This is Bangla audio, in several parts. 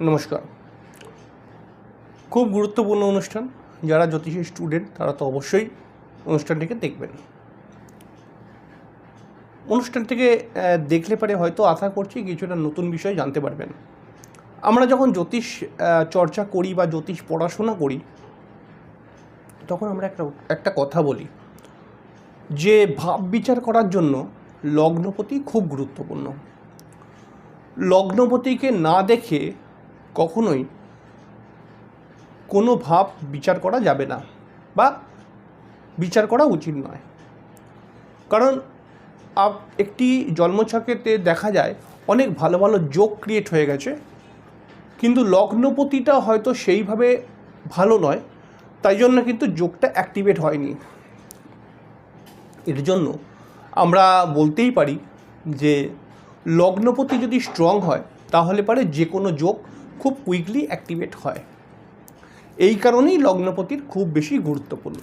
নমস্কার। খুব গুরুত্বপূর্ণ অনুষ্ঠান। যারা জ্যোতিষী স্টুডেন্ট তারা তো অবশ্যই অনুষ্ঠানটিকে দেখবেন। অনুষ্ঠানটিকে দেখলে পরে হয়তো আশা করছি কিছুটা নতুন বিষয় জানতে পারবেন। আমরা যখন জ্যোতিষ চর্চা করি বা জ্যোতিষ পড়াশোনা করি, তখন আমরা একটা একটা কথা বলি যে ভাব বিচার করার জন্য লগ্নপতি খুব গুরুত্বপূর্ণ। লগ্নপতিকে না দেখে কখনোই কোনো ভাব বিচার করা যাবে না বা বিচার করা উচিত নয়। কারণ আপ একটি জন্মছকেতে দেখা যায় অনেক ভালো ভালো যোগ ক্রিয়েট হয়ে গেছে, কিন্তু লগ্নপতিটা হয়তো সেইভাবে ভালো নয়, তাই জন্য কিন্তু যোগটা অ্যাক্টিভেট হয়নি। এর জন্য আমরা বলতেই পারি যে লগ্নপতি যদি স্ট্রং হয়, তাহলে পারে যে কোনো যোগ খুব কুইকলি অ্যাক্টিভেট হয়। এই কারণেই লগ্নপতির খুব বেশি গুরুত্বপূর্ণ।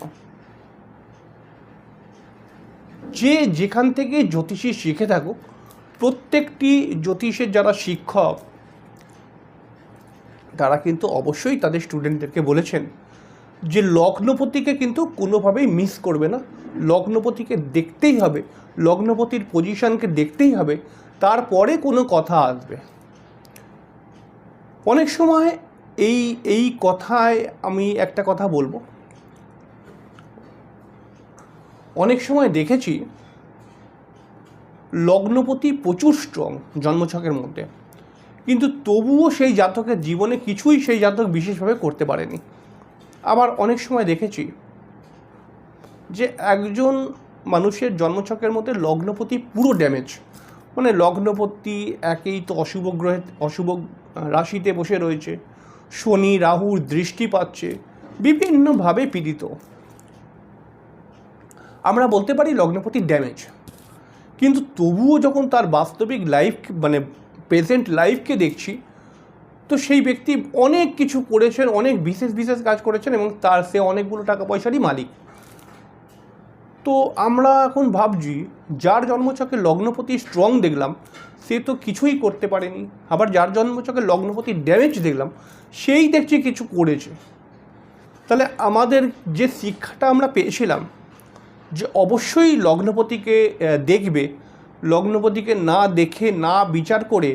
যে যেখান থেকে জ্যোতিষী শিখে থাকুক, প্রত্যেকটি জ্যোতিষের যারা শিক্ষক, তারা কিন্তু অবশ্যই তাদের স্টুডেন্টদেরকে বলেছেন যে লগ্নপতিকে কিন্তু কোনোভাবেই মিস করবে না। লগ্নপতিকে দেখতেই হবে, লগ্নপতির পজিশনকে দেখতেই হবে, তারপরে কোনো কথা আসবে। অনেক সময় এই এই কথায় আমি একটা কথা বলব। অনেক সময় দেখেছি লগ্নপতি প্রচুর স্ট্রং জন্মছকের মধ্যে। কিন্তু তবুও সেই জাতকের জীবনে কিছুই সেই জাতক বিশেষভাবে করতে পারেনি। আবার অনেক সময় দেখেছি যে একজন মানুষের জন্মছকের মধ্যে লগ্নপতি পুরো ড্যামেজ মানে লগ্নপতি একেই তো অশুভ গ্রহে, অশুভ রাশিতে বসে রয়েছে। শনি, রাহুর দৃষ্টি পাচ্ছে, বিভিন্নভাবে পীড়িত। আমরা বলতে পারি লগ্নপতি ড্যামেজ কিন্তু তবুও যখন তার বাস্তবিক লাইফ মানে প্রেজেন্ট লাইফকে দেখছি, তো সেই ব্যক্তি অনেক কিছু করেছেন, অনেক বিশেষ বিশেষ কাজ করেছেন এবং তার সে অনেকগুলো টাকা পয়সারই মালিক। তো আমরা এখন ভাবছি, যার জন্মছকে লগ্নপতি স্ট্রং দেখলাম, সে তো কিছুই করতে পারেনি। আবার যার জন্মছকে লগ্নপতি ড্যামেজ দেখলাম, সেই দেখছি কিছু করেছে। তাহলে আমাদের যে শিক্ষাটা আমরা পেয়েছিলাম, যে অবশ্যই লগ্নপতিকে দেখবে, লগ্নপতিকে না দেখে, না বিচার করে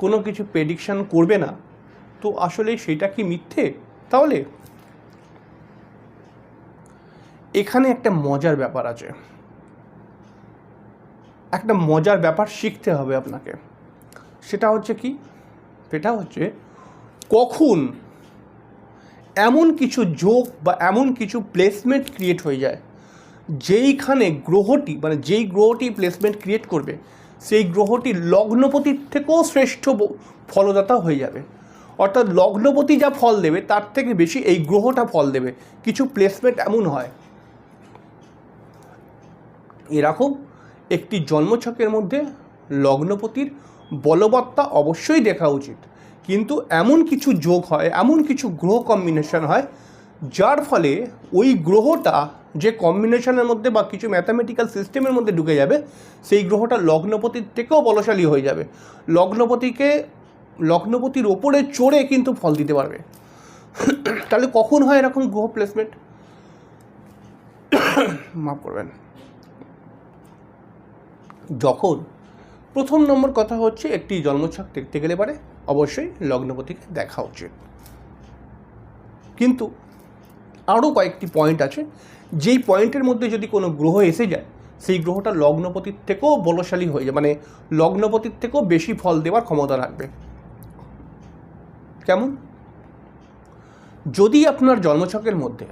কোনো কিছু প্রেডিকশান করবে না, তো আসলে সেটা কি মিথ্যে? তাহলে এখানে একটা মজার ব্যাপার আছে। একটা মজার ব্যাপার শিখতে হবে আপনাকে। সেটা হচ্ছে কি? সেটা হচ্ছে কখন এমন কিছু যোগ বা এমন কিছু প্লেসমেন্ট ক্রিয়েট হয়ে যায়, যেইখানে গ্রহটি মানে যেই গ্রহটি প্লেসমেন্ট ক্রিয়েট করবে, সেই গ্রহটি লগ্নপতির থেকেও শ্রেষ্ঠ ফলদাতা হয়ে যাবে। অর্থাৎ লগ্নপতি যা ফল দেবে, তার থেকে বেশি এই গ্রহটা ফল দেবে। কিছু প্লেসমেন্ট এমন হয় এরকম একটি জন্মছকের মধ্যে লগ্নপতির বলবত্তা অবশ্যই দেখা উচিত। কিন্তু এমন কিছু যোগ হয়, এমন কিছু গ্রহ কম্বিনেশন হয়, যার ফলে ওই গ্রহটা যে কম্বিনেশনের মধ্যে বা কিছু ম্যাথামেটিক্যাল সিস্টেমের মধ্যে ঢুকে যাবে, সেই গ্রহটা লগ্নপতির থেকেও বলশালী হয়ে যাবে। লগ্নপতিকে, লগ্নপতির ওপরে চড়ে কিন্তু ফল দিতে পারবে। তাহলে কখন হয় এরকম গ্রহ প্লেসমেন্ট মাফ করবেন। যখন প্রথম নম্বর কথা হচ্ছে একটি জন্মছক দেখতে গেলে পারে, অবশ্যই লগ্নপতিকে দেখা উচিত। কিন্তু আরও কয়েকটি পয়েন্ট আছে, যেই পয়েন্টের মধ্যে যদি কোনো গ্রহ এসে যায়, সেই গ্রহটা লগ্নপতির থেকেও বলশালী হয়ে যায় মানে লগ্নপতির থেকেও বেশি ফল দেওয়ার ক্ষমতা রাখবে। কেমন? যদি আপনার জন্মছকের মধ্যে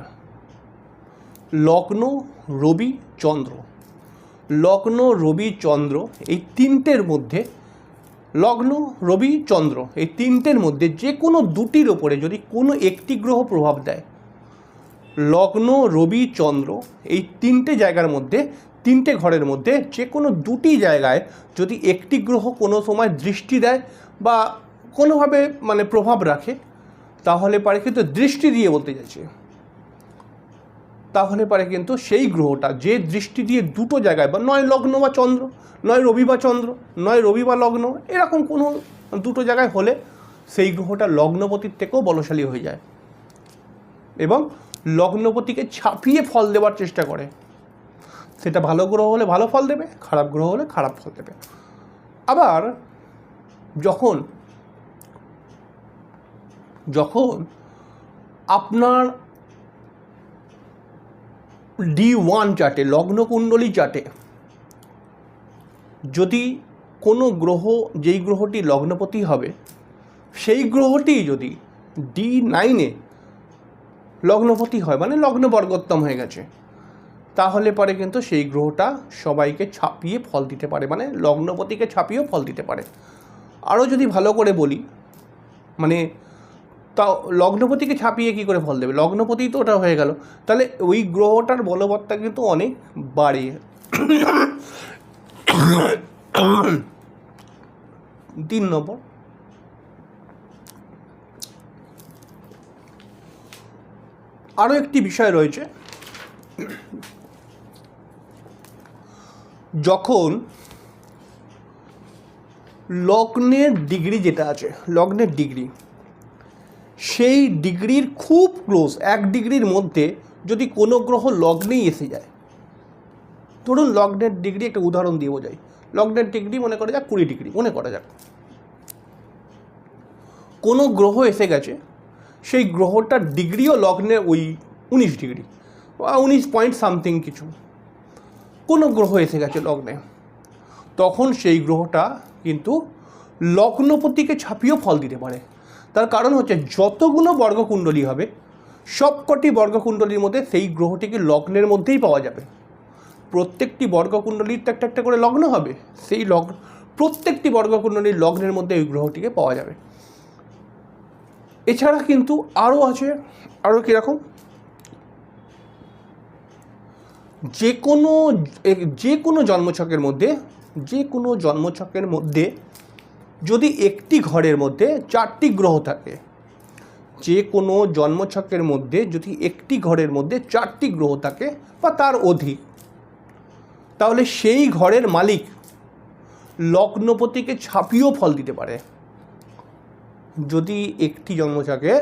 লগ্ন, রবি, চন্দ্র লগ্ন রবি চন্দ্র এই তিনটের মধ্যে, লগ্ন রবি চন্দ্র এই তিনটের মধ্যে যে কোনো দুটির ওপরে যদি কোনো একটি গ্রহ প্রভাব দেয়, লগ্ন রবি চন্দ্র এই তিনটে জায়গার মধ্যে, তিনটে ঘরের মধ্যে যে কোনো দুটি জায়গায় যদি একটি গ্রহ কোনো সময় দৃষ্টি দেয় বা কোনোভাবে মানে প্রভাব রাখে, তাহলে পারে কিন্তু দৃষ্টি দিয়ে বলতে চাইছি। তাহলে পারে কিন্তু সেই গ্রহটা, যে দৃষ্টি দিয়ে দুটো জায়গায়, বা নয় লগ্ন বা চন্দ্র, নয় রবি বা চন্দ্র, নয় রবি বা লগ্ন, এরকম কোনো দুটো জায়গায় হলে সেই গ্রহটা লগ্নপতির থেকেও বলশালী হয়ে যায়। এবং লগ্নপতিকে ছাপিয়ে ফল দেওয়ার চেষ্টা করে। সেটা ভালো গ্রহ হলে ভালো ফল দেবে, খারাপ গ্রহ হলে খারাপ ফল দেবে। আবার যখন যখন আপনার ডি ওয়ান চার্টে লগ্ন কুণ্ডলী চার্টে যদি কোনো গ্রহ, যেই গ্রহটি লগ্নপতি হবে, সেই গ্রহটি যদি ডি নাইনে লগ্নপতি হয় মানে লগ্ন বর্গোত্তম হয়ে গেছে, তাহলে পরে কিন্তু সেই গ্রহটা সবাইকে ছাপিয়ে ফল দিতে পারে মানে লগ্নপতিকে ছাপিয়েও ফল দিতে পারে। আরও যদি ভালো করে বলি মানে তা লগ্নপতিকে ছাপিয়ে কি করে ফল দেবে? লগ্নপতি তো ওটা হয়ে গেল। তাহলে ওই গ্রহটার বলবত্তা কিন্তু অনেক বাড়ে। তিন নম্বর। আরও একটি বিষয় রয়েছে। যখন লগ্নের ডিগ্রি যেটা আছে, লগ্নের ডিগ্রি সেই ডিগ্রির খুব ক্লোজ, এক ডিগ্রির মধ্যে যদি কোনো গ্রহ লগ্নেই এসে যায়। ধরুন লগ্নের ডিগ্রি একটা উদাহরণ দিয়ে বোঝাই। লগ্নের ডিগ্রি মনে করা যাক কুড়ি ডিগ্রি, মনে করা যাক। কোনো গ্রহ এসে গেছে, সেই গ্রহটার ডিগ্রিও লগ্নে ওই উনিশ ডিগ্রি বা উনিশ পয়েন্ট সামথিং কিছু। কোনো গ্রহ এসে গেছে লগ্নে, তখন সেই গ্রহটা কিন্তু লগ্নপতিকে ছাপিয়েও ফল দিতে পারে। তার কারণ হচ্ছে যতগুলো বর্গকুণ্ডলী হবে, সবকটি বর্গকুণ্ডলীর মধ্যে সেই গ্রহটিকে লগ্নের মধ্যেই পাওয়া যাবে। প্রত্যেকটি বর্গকুণ্ডলীর তো একটা একটা করে লগ্ন হবে, সেই লগ্ন প্রত্যেকটি বর্গকুণ্ডলীর লগ্নের মধ্যে ওই গ্রহটিকে পাওয়া যাবে। এছাড়া কিন্তু আরও আছে, আরও কীরকম? যে কোনো যে কোনো জন্মছকের মধ্যে, যে কোনো জন্মছকের মধ্যে যদি একটি ঘরের মধ্যে চারটি গ্রহ থাকে, যে কোনো জন্মছকের মধ্যে যদি একটি ঘরের মধ্যে চারটি গ্রহ থাকে বা তার অধিক তাহলে সেই ঘরের মালিক লগ্নপতিকে ছাপিয়েও ফল দিতে পারে। যদি একটি জন্মছকে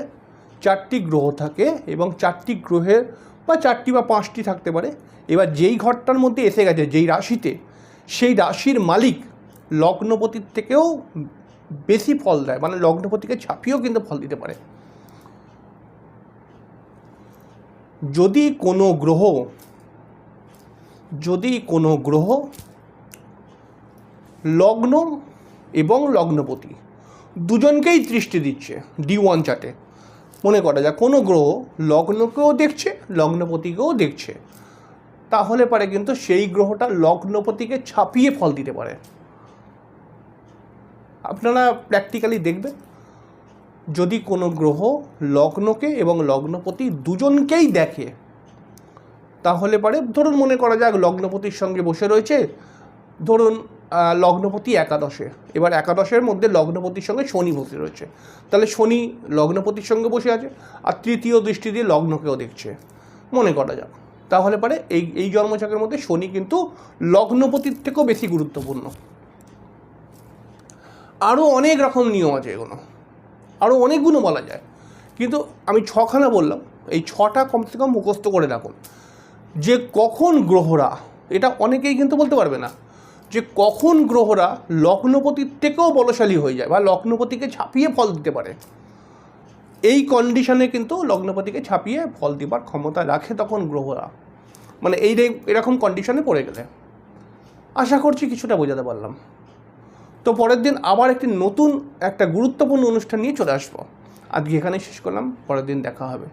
চারটি গ্রহ থাকে এবং চারটি গ্রহের বা চারটি বা পাঁচটি থাকতে পারে, এবার যেই ঘরটার মধ্যে এসে গেছে, যেই রাশিতে, সেই রাশির মালিক লগ্নপতির থেকেও বেশি ফল দেয়। মানে লগ্নপতিকে ছাপিয়েও কিন্তু ফল দিতে পারে। যদি কোনো গ্রহ, যদি কোনো গ্রহ লগ্ন এবং লগ্নপতি দুজনকেই দৃষ্টি দিচ্ছে ডি ওয়ান চার্টে। মনে করা যায় কোনো গ্রহ লগ্নকেও দেখছে, লগ্নপতিকেও দেখছে। তাহলে পারে কিন্তু সেই গ্রহটা লগ্নপতিকে ছাপিয়ে ফল দিতে পারে। আপনারা প্র্যাকটিক্যালি দেখবেন, যদি কোনো গ্রহ লগ্নকে এবং লগ্নপতি দুজনকেই দেখে, তাহলে পারে, ধরুন মনে করা যাক লগ্নপতির সঙ্গে বসে রয়েছে, ধরুন লগ্নপতি একাদশে, এবার একাদশের মধ্যে লগ্নপতির সঙ্গে শনি বসে রয়েছে, তাহলে শনি লগ্নপতির সঙ্গে বসে আছে, আর তৃতীয় দৃষ্টি দিয়ে লগ্নকেও দেখছে, মনে করা যাক, তাহলে পারে, এই এই জন্মছকের মধ্যে শনি কিন্তু লগ্নপতির থেকেও বেশি গুরুত্বপূর্ণ। আরও অনেক রকম নিয়ম আছে এগুলো। আরও অনেকগুলো বলা যায়। কিন্তু আমি ছখানা বললাম, এই ছটা কমসে কম মুখস্থ করে রাখুন। যে কখন গ্রহরা, এটা অনেকেই কিন্তু বলতে পারবে না। যে কখন গ্রহরা লগ্নপতির থেকেও বলশালী হয়ে যায় বা লগ্নপতিকে ছাপিয়ে ফল দিতে পারে। এই কন্ডিশনে কিন্তু লগ্নপতিকে ছাপিয়ে ফল দিবার ক্ষমতা রাখে তখন গ্রহরা। মানে এই এরকম কন্ডিশনে পড়ে গেলে। আশা করছি কিছুটা বোঝাতে পারলাম। তো পরের দিন আবার একটি নতুন একটা গুরুত্বপূর্ণ অনুষ্ঠান নিয়ে চলে আসব। আজকে এখানেই শেষ করলাম, পরের দিন দেখা হবে।